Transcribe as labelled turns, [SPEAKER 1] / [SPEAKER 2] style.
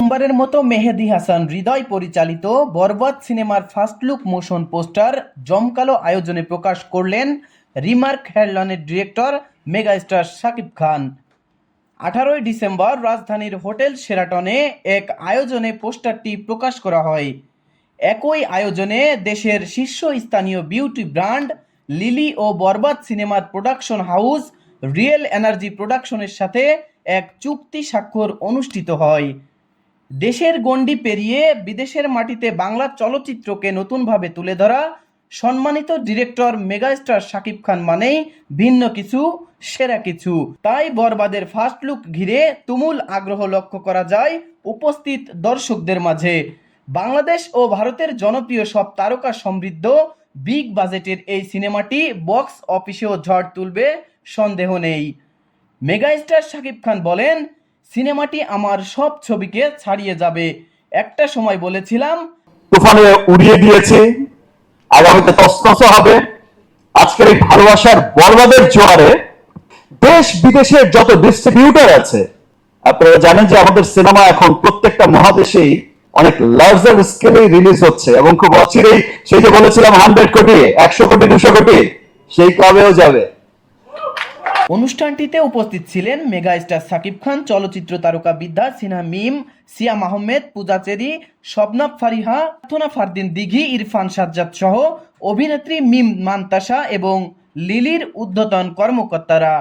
[SPEAKER 1] প্রথমবারের মতো মেহেদি হাসান হৃদয় পরিচালিত বরবাদ সিনেমার ফার্স্ট লুক মোশন পোস্টার জমকালো আয়োজনে প্রকাশ করলেন রিমার্ক হেডলানের ডিরেক্টর মেগাস্টার শাকিব খান। আঠারোই ডিসেম্বর রাজধানীর হোটেল সেরাটনে এক আয়োজনে পোস্টারটি প্রকাশ করা হয়। একই আয়োজনে দেশের শীর্ষস্থানীয় বিউটি ব্র্যান্ড লিলি ও বরবাদ সিনেমার প্রোডাকশন হাউস রিয়েল এনার্জি প্রোডাকশনের সাথে এক চুক্তি স্বাক্ষর অনুষ্ঠিত হয়। দেশের গণ্ডি পেরিয়ে বিদেশের মাটিতে বাংলা চলচ্চিত্রকে নতুনভাবে তুলে ধরা সম্মানিত ডিরেক্টর মেগাস্টার শাকিব খান মানেই ভিন্ন কিছু, সেরা কিছু। তাই বরবাদের ফার্স্ট লুক ঘিরে তুমুল আগ্রহ লক্ষ্য করা যায় উপস্থিত দর্শকদের মাঝে। বাংলাদেশ ও ভারতের জনপ্রিয় সব তারকা সমৃদ্ধ বিগ বাজেটের এই সিনেমাটি বক্স অফিসেও ঝড় তুলবে, সন্দেহ নেই। মেগাস্টার শাকিব খান বলেন সিনেমাটি আমার সব ছবিকে ছাড়িয়ে যাবে। একটা সময় বলেছিলাম,
[SPEAKER 2] তুফানে উড়িয়ে দিয়েছে, আগামীতে তস্তস হবে। আজকের এই ভালোবাসার বরবাদের জোয়ারে দেশ বিদেশের যত ডিস্ট্রিবিউটর আছে, আপনারা জানেন যে আমাদের সিনেমা এখন প্রত্যেকটা মহাদেশেই অনেক লার্জার স্কেলে রিলিজ হচ্ছে এবং খুব অচিরেই সেই যে বলেছিলাম হান্ড্রেড কোটি, একশো কোটি, দুশো কোটি, সেই ক্লাবেও যাবে।
[SPEAKER 1] অনুষ্ঠানটিতে উপস্থিত ছিলেন মেগা স্টার সাকিব খান, চলচ্চিত্র তারকা বিদ্যা সিনহা, মিম সিয়াম আহমেদ পূজা চেরি শবনাব ফারিহা প্রার্থনা ফারদিন দিঘি, ইরফান সাজ্জাদ সহ অভিনেত্রী মিম মান্তাসা এবং লিলির উদ্ধতন কর্মকর্তারা।